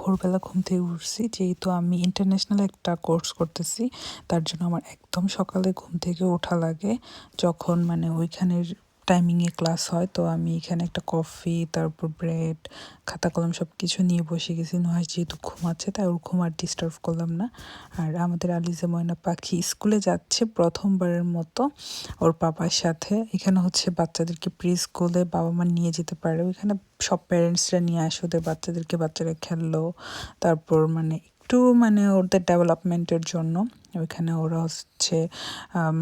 ভোরবেলা ঘুম থেকে উঠছি, যেহেতু আমি ইন্টারন্যাশনাল একটা কোর্স করতেছি, তার জন্য আমার একদম সকালে ঘুম থেকে ওঠা লাগে। যখন মানে ওইখানের টাইমিংয়ে ক্লাস হয়, তো আমি এখানে একটা কফি তারপর ব্রেড খাতা কলম সব কিছু নিয়ে বসে গেছি। নয় যেহেতু ঘুমাচ্ছে তাই ওর ঘুম আর ডিস্টার্ব করলাম না। আর আমাদের আলিজে ময়না পাখি স্কুলে যাচ্ছে প্রথমবারের মতো ওর বাবার সাথে। এখানে হচ্ছে বাচ্চাদেরকে প্রি স্কুলে বাবা মা নিয়ে যেতে পারে। ওইখানে সব প্যারেন্টসরা নিয়ে আসে, ওদের বাচ্চাদেরকে বাচ্চারা খেললো। তারপর মানে একটু মানে ওদের ডেভেলপমেন্টের জন্য ওইখানে ওরা হচ্ছে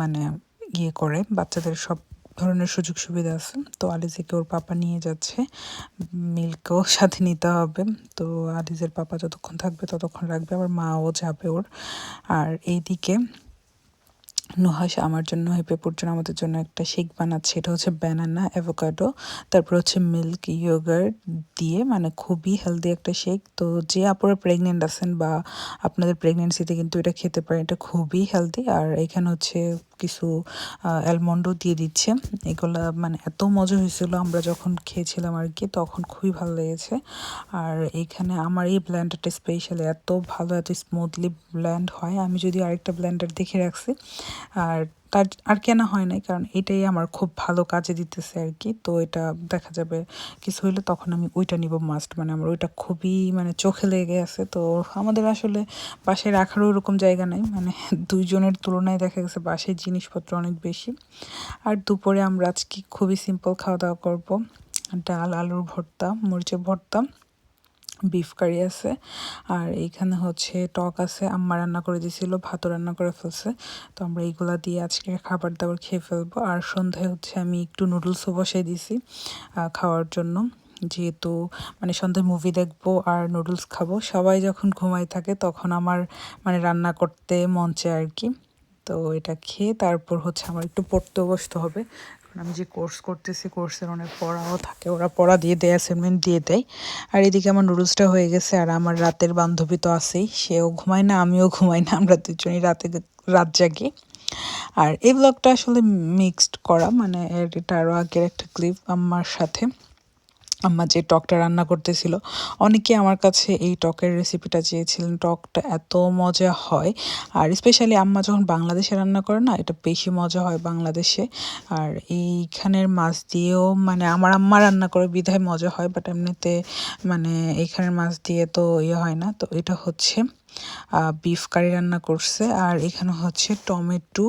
মানে ইয়ে করে, বাচ্চাদের সব ধরনের সুযোগ সুবিধা আছে। তো আলিজেকে ওর পাপা নিয়ে যাচ্ছে। মিল্কও সাথে নিতে হবে। তো আলিজের পাপা যতক্ষণ থাকবে ততক্ষণ রাখবে। আবার মাও যাবে ওর। আর এইদিকে নুহাস আমার জন্য হেপেপুর জন্য আমাদের জন্য একটা শেক বানাচ্ছে। এটা হচ্ছে ব্যানানা অ্যাভোকাডো তারপর হচ্ছে মিল্ক ইয়োগার্ট দিয়ে। মানে খুবই হেলদি একটা শেক। তো যে আপনারা প্রেগনেন্ট আছেন বা আপনাদের প্রেগনেন্সিতে কিন্তু এটা খেতে পারেন, এটা খুবই হেলদি আর এখানে হচ্ছে কিছু অ্যালমন্ডও দিয়ে দিচ্ছে। এগুলো মানে এত মজা হয়েছিল, আমরা যখন খেয়েছিলাম আর কি তখন খুবই ভালো লেগেছে। আর এখানে আমার এই ব্ল্যান্ডারটা স্পেশালি এত ভালো, এত স্মুথলি ব্ল্যান্ড হয়। আমি যদি আরেকটা ব্ল্যান্ডার দেখে রাখছি, আর তার আর কেনা হয় নাই, কারণ এটাই আমার খুব ভালো কাজে দিতেছে আর কি। তো এটা দেখা যাবে, কিছু হইলে তখন আমি ওইটা নিব মাস্ট মানে আমার ওইটা খুবই মানে চোখে লেগে আছে। তো আমাদের আসলে বাসায় রাখারও ওরকম জায়গা নাই মানে দুইজনের তুলনায় দেখা গেছে বাসায় জিনিসপত্র অনেক বেশি। আর দুপুরে আমরা আজকে খুবই সিম্পল খাওয়া দাওয়া করব। ডাল, আলুর ভর্তা, মরিচের ভর্তা। বিফ কারি আছে। আর এইখানে হচ্ছে টক আছে, আম্মা রান্না করে দিয়েছিল ভাতও রান্না করে ফেলছে। তো আমরা এইগুলা দিয়ে আজকে খাবার দাবার খেয়ে ফেলব। আর সন্ধ্যায় হচ্ছে আমি একটু নুডলসও বসাই দিছি খাওয়ার জন্য। যেহেতু মানে সন্ধ্যায় মুভি দেখব আর নুডলস খাব। সবাই যখন ঘুমাই থাকে তখন আমার মানে রান্না করতে মন চায় আর কি। তো এটা খেয়ে তারপর হচ্ছে আমার একটু পড়তে বসতে হবে। আমি যে কোর্স করতেছি কোর্সের অনেক পড়াও থাকে। ওরা পড়া দিয়ে দেয় অ্যাসাইনমেন্ট দিয়ে দেয়। আর এদিকে আমার নুডলসটা হয়ে গেছে, আর আমার রাতের বান্ধবী তো আছেই। সেও ঘুমায় না, আমিও ঘুমাই না, আমরা দুজনই রাতে রাত জাগি। আর এই ব্লগটা আসলে মিক্সড করা মানে এটা আরও আগের একটা ক্লিপ আমার সাথে। আম্মা যে টকটা রান্না করতেছিল, অনেকে আমার কাছে এই টকের রেসিপিটা চেয়েছিলেন। টকটা এত মজা হয়। আর স্পেশালি আম্মা যখন বাংলাদেশে রান্না করে না, এটা বেশি মজা হয় বাংলাদেশে। আর এইখানের মাছ দিয়েও মানে আমার আম্মা রান্না করে বিধায় মজা হয় বাট এমনিতে মানে এইখানের মাছ দিয়ে তো ইয়ে হয় না। তো এটা হচ্ছে বিফ কারি রান্না করছে। আর এখানে হচ্ছে টমেটো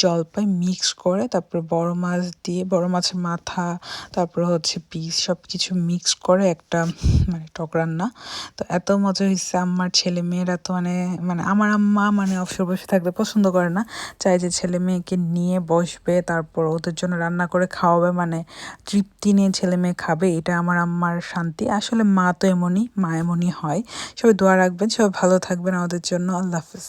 জলপাই মিক্স করে, তারপরে বড় মাছ দিয়ে, বড় মাছের মাথা, তারপরে হচ্ছে পিস সব কিছু মিক্স করে একটা মানে টক রান্না। তো এত মজা হয়েছে আমার ছেলে মেয়েরা তো মানে মানে আমার আম্মা মানে অবসর বসে থাকতে পছন্দ করে না। চাই যে ছেলে মেয়েকে নিয়ে বসবে, তারপর ওদের জন্য রান্না করে খাওয়াবে মানে তৃপ্তি নিয়ে ছেলে মেয়ে খাবে, এটা আমার আম্মার শান্তি। আসলে মা তো এমনই, মা এমনই হয়। সবাই দোয়া রাখবেন, সবাই ভালো থাকবেন আমাদের জন্য। আল্লাহ হাফিজ।